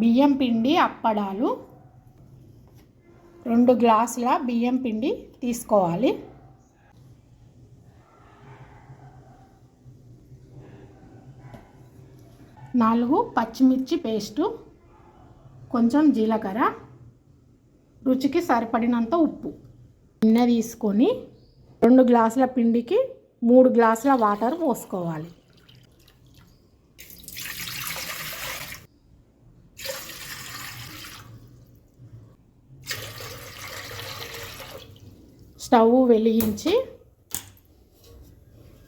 బియ్యం పిండి అప్పడాలు. రెండు గ్లాసుల బియ్యం పిండి తీసుకోవాలి. నాలుగు పచ్చిమిర్చి పేస్టు కొంచెం జీలకర్ర రుచికి సరిపడినంత ఉప్పు. గిన్నె తీసుకొని రెండు గ్లాసుల పిండికి మూడు గ్లాసుల వాటర్ పోసుకోవాలి. స్టవ్ వెలిగించి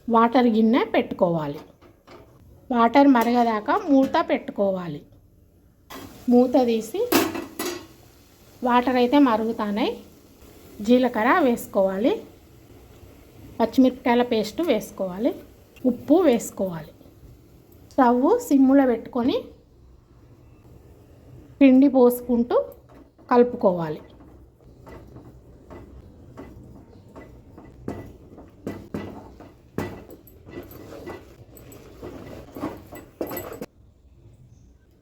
వాటర్ గిన్నె పెట్టుకోవాలి. వాటర్ మరగదాకా మూత పెట్టుకోవాలి. మూత తీసి వాటర్ అయితే మరుగుతానై జీలకర్ర వేసుకోవాలి. పచ్చిమిరపకాయల పేస్ట్ వేసుకోవాలి. ఉప్పు వేసుకోవాలి. స్టవ్ సిమ్ములో పెట్టుకొని పిండి పోసుకుంటూ కలుపుకోవాలి.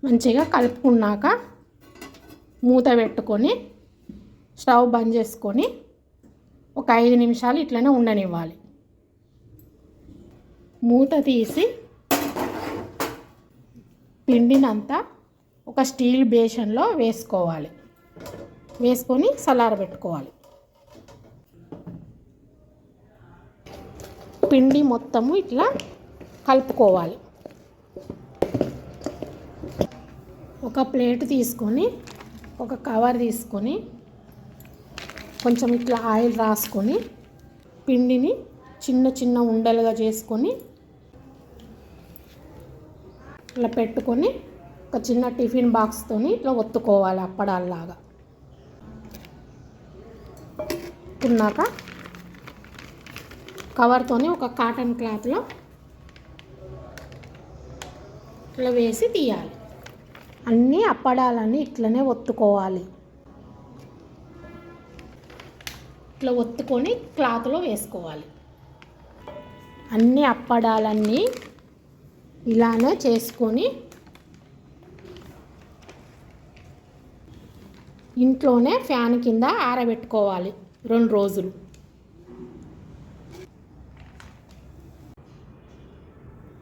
మంచిగా కలుపుకున్నాక మూత పెట్టుకొని స్టవ్ బంద్ చేసుకొని ఒక ఐదు నిమిషాలు ఇట్లనే ఉండనివ్వాలి. మూత తీసి పిండినంతా ఒక స్టీల్ బేషన్లో వేసుకోవాలి. వేసుకొని పెట్టుకోవాలి. పిండి మొత్తము ఇట్లా కలుపుకోవాలి. ఒక ప్లేట్ తీసుకొని ఒక కవర్ తీసుకొని కొంచెం ఇట్లా ఆయిల్ రాసుకొని పిండిని చిన్న చిన్న ఉండలుగా చేసుకొని ఇట్లా పెట్టుకొని ఒక చిన్న టిఫిన్ బాక్స్తోని ఇట్లా ఒత్తుకోవాలి అప్పడాల్లాగా. తిన్నాక కవర్తోని ఒక కాటన్ క్లాత్లో ఇట్లా వేసి తీయాలి. అన్నీ అప్పడాలన్నీ ఇట్లనే ఒత్తుకోవాలి. ఇట్లా ఒత్తుకొని క్లాత్లో వేసుకోవాలి. అన్ని అప్పడాలన్నీ ఇలానే చేసుకొని ఇంట్లోనే ఫ్యాన్ కింద ఆరబెట్టుకోవాలి రెండు రోజులు.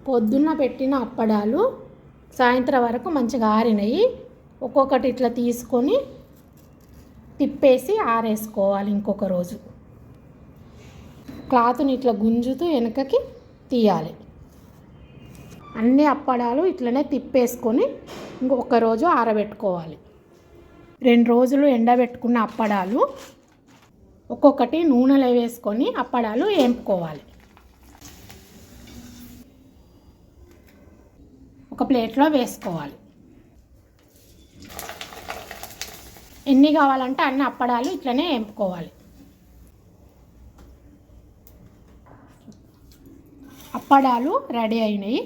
పొద్దున్న పెట్టిన అప్పడాలు సాయంత్రం వరకు మంచిగా ఆరినాయి. ఒక్కొక్కటి ఇట్లా తీసుకొని తిప్పేసి ఆరేసుకోవాలి ఇంకొక రోజు. క్లాత్ని ఇట్లా గుంజుతూ వెనకకి తీయాలి. అన్ని అప్పడాలు ఇట్లనే తిప్పేసుకొని ఇంకొక రోజు ఆరబెట్టుకోవాలి. రెండు రోజులు ఎండబెట్టుకున్న అప్పడాలు ఒక్కొక్కటి నూనెలో వేసుకొని అప్పడాలు వేంపుకోవాలి. ఒక ప్లేట్లో వేసుకోవాలి. ఎన్ని కావాలంటే అన్ని అప్పడాలు ఇట్లనే ఎంపుకోవాలి అప్పడాలు రెడీ అయినాయి.